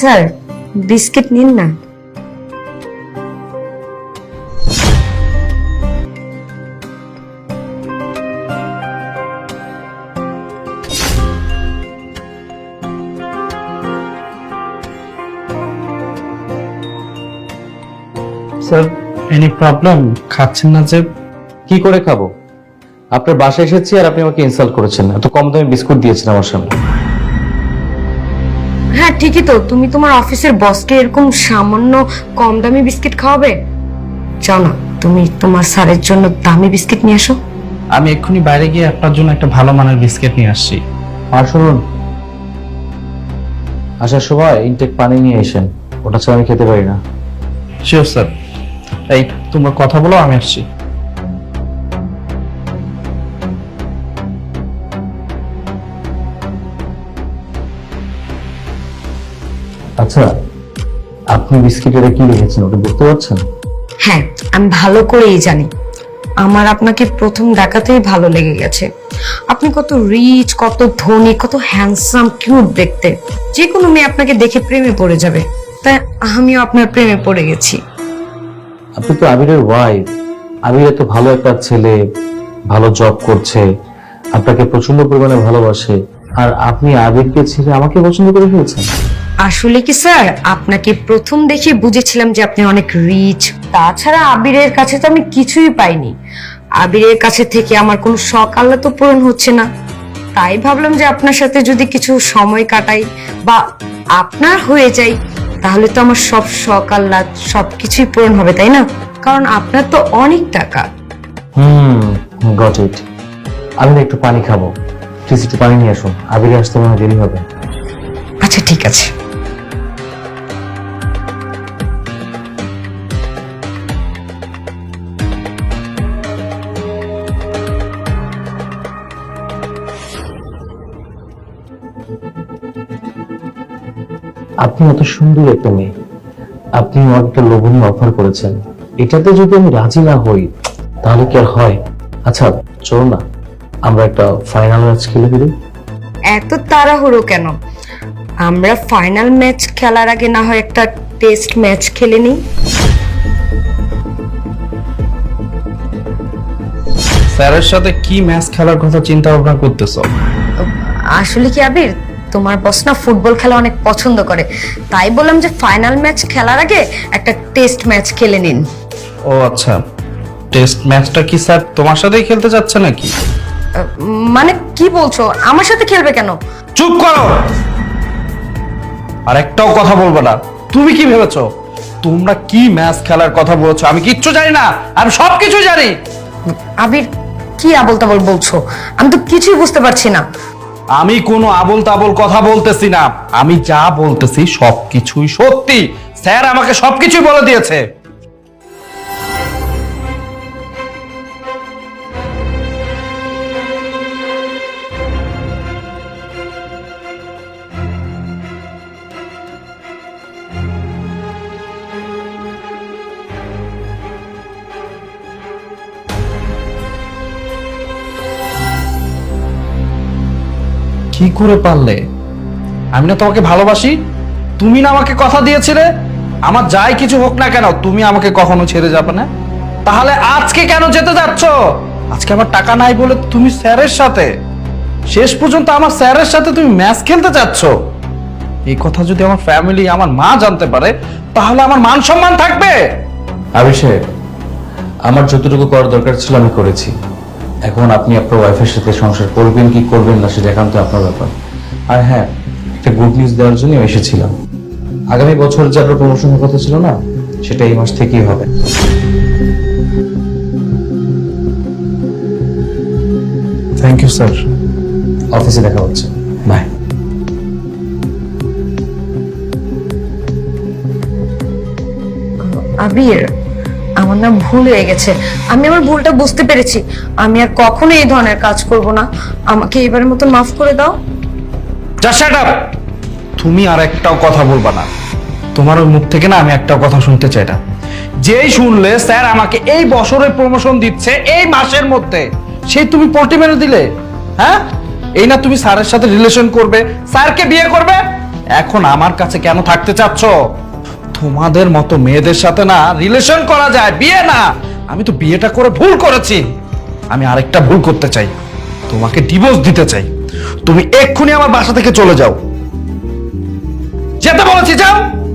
Sir, biscuit নিন না। Sir any problem খাচ্ছেন না যে, কি করে খাব? আপনার বাসায় এসেছি আর আপনি আমাকে ইনসাল্ট করেছেন। এত কম দামে বিস্কুট দিয়েছেন আমার সামনে হ্যাঁ ঠিকই তো। তুমি তোমার অফিসের বসকে এরকম সামান্য কম দামি বিস্কিট খাওয়াবে? যাও না তুমি তোমার স্যারের জন্য দামি বিস্কিট নিয়ে আসো আমি এক্ষুনি বাইরে গিয়ে আপনার জন্য একটা ভালো মানের বিস্কিট নিয়ে আসছি। আর শুনুন আসার সময় ইনটেক পানি নিয়ে এসেন ওটা ছাড়া আমি খেতে পারি না। শিওর স্যার এই তোমরা কথা বলো আমি আসছি। আচ্ছা আপনি বিস্কিটের কি লিখেছেন ওটা দেখতে পাচ্ছেন? হ্যাঁ আমি ভালো করেই জানি। আমার আপনাকে প্রথম দেখাতেই ভালো লেগে গেছে। আপনি কত রিচ কত ধনী কত হ্যান্ডসাম কিউট দেখতে। যে কোনো মেয়ে আপনাকে দেখে প্রেমে পড়ে যাবে। তাই আমিও আপনার প্রেমে পড়ে গেছি। আপনি তো আবিরের ওয়াইফ আবির এত ভালো একটা ছেলে ভালো জব করছে আপনাকে প্রচণ্ড পরিমাণে ভালোবাসে। আর আপনি আবিরকে ছেড়ে আমাকে পছন্দ করে ফেলছেন? আসলে কি স্যার? আপনাকে প্রথম দেখে বুঝেছিলাম যে আপনি অনেক রিচ তাছাড়া আবিরের কাছে তো আমি কিছুই পাইনি। আবিরের কাছে থেকে আমার কোনো শখ আল্লাহ তো পূরণ হচ্ছে না। তাই ভাবলাম যে আপনার সাথে যদি কিছু সময় কাটাই বা আপনার হয়ে যাই তাহলে তো আমার সব শখ আল্লাহ সব কিছুই পূরণ হবে তাই না? কারণ আপনার তো অনেক টাকা। হুম গট ইট আমি একটু পানি খাব। প্লিজ একটু পানি নিয়ে আসুন। আবিরে আসতে মনে দেরি হবে। আচ্ছা ঠিক আছে। আপনি এত সুন্দর একটা মেয়ে। আপনি আমাকে একটা লোভনীয় অফার করেছেন। এটাতে যদি আমি রাজি না হই তাহলে কি আর হয়? আচ্ছা চলো না। আমরা একটা ফাইনাল ম্যাচ খেলে দিই এত তাড়াহুড়ো কেন? আমরা ফাইনাল ম্যাচ খেলার আগে না হয় একটা টেস্ট ম্যাচ খেলে নিই। স্যারের সাথে কি ম্যাচ খেলার কথা চিন্তা ভাবনা করতেছো? আসলে কি আবির? তোমার বস না ফুটবল খেলা অনেক পছন্দ করে। তাই বললাম যে ফাইনাল ম্যাচ খেলার আগে একটা টেস্ট ম্যাচ খেলে নিন। ও আচ্ছা। টেস্ট ম্যাচটা কি স্যার তোমার সাথেই খেলতে যাচ্ছে নাকি? মানে কি বলছো? আমার সাথে খেলবে কেন? চুপ করো! আর একটাও কথা বলব না। তুমি কি ভেবেছো? তোমরা কি ম্যাচ খেলার কথা বলছো? আমি কিচ্ছু জানি না। আমি সবকিছু জানি। আবির কি আবল তাবল বলছো? আমি তো কিছুই বুঝতে পারছি না। আমি কোনো আবল তাবল কথা বলতেছি না। আমি যা বলতেছি সবকিছুই সত্যি। স্যার আমাকে সবকিছুই বলে দিয়েছে। করে পারলে। আমি না তোমাকে ভালোবাসি, তুমি না আমাকে কথা দিয়েছিলে, আমার যাই কিছু হোক না কেন, তুমি আমাকে কখনো ছেড়ে যাবে না। তাহলে আজকে কেন যেতে যাচ্ছ? আজকে আমার টাকা নাই বলে তুমি স্যারের সাথে। শেষ পর্যন্ত আমার স্যারের সাথে তুমি ম্যাচ খেলতে চাচ্ছ এই কথা যদি আমার ফ্যামিলি আমার মা জানতে পারে, তাহলে আমার মান সম্মান থাকবে। অভিষেক আমার যতটুকু করার দরকার ছিল আমি করেছি। এখন আপনি আপনার ওয়াইফের সাথে সংসার করবেন কি করবেন না সেটা একান্ত আপনার ব্যাপার। আর হ্যাঁ একটা গুড নিউজ দেওয়ার জন্য এসেছিলাম। আগামী বছর যে আপনার প্রমোশনের কথা ছিল না সেটা এই মাস থেকেই হবে। থ্যাংক ইউ স্যার অফিসে দেখা হচ্ছে। বাই আবির আমার না ভুল হয়ে গেছে। আমি আমার ভুলটা বুঝতে পেরেছি। আমি আর কখনো এই ধরনের কাজ করব না। আমাকে এবারের মতন মাফ করে দাও। তুমি আর একটাও কথা বলবা না। তোমার ওই মুখ থেকে না আমি একটাও কথা শুনতে চাই না। যেই শুনলে স্যার আমাকে এই বছরের প্রমোশন দিচ্ছে এই মাসের মধ্যে, সেই তুমি পল্টি মেরে দিলে হ্যাঁ? এই না তুমি স্যারের সাথে রিলেশন করবে, স্যারকে বিয়ে করবে? এখন আমার কাছে কেন থাকতে চাচ্ছ? তোমাদের মতো মেয়েদের সাথে না রিলেশন করা যায়, বিয়ে না। আমি তো বিয়েটা করে ভুল করেছি। আমি আরেকটা ভুল করতে চাই। তোমাকে ডিভোর্স দিতে চাই। তুমি এক্ষুনি আমার বাসা থেকে চলে যাও। যেতে বলেছি, যাও।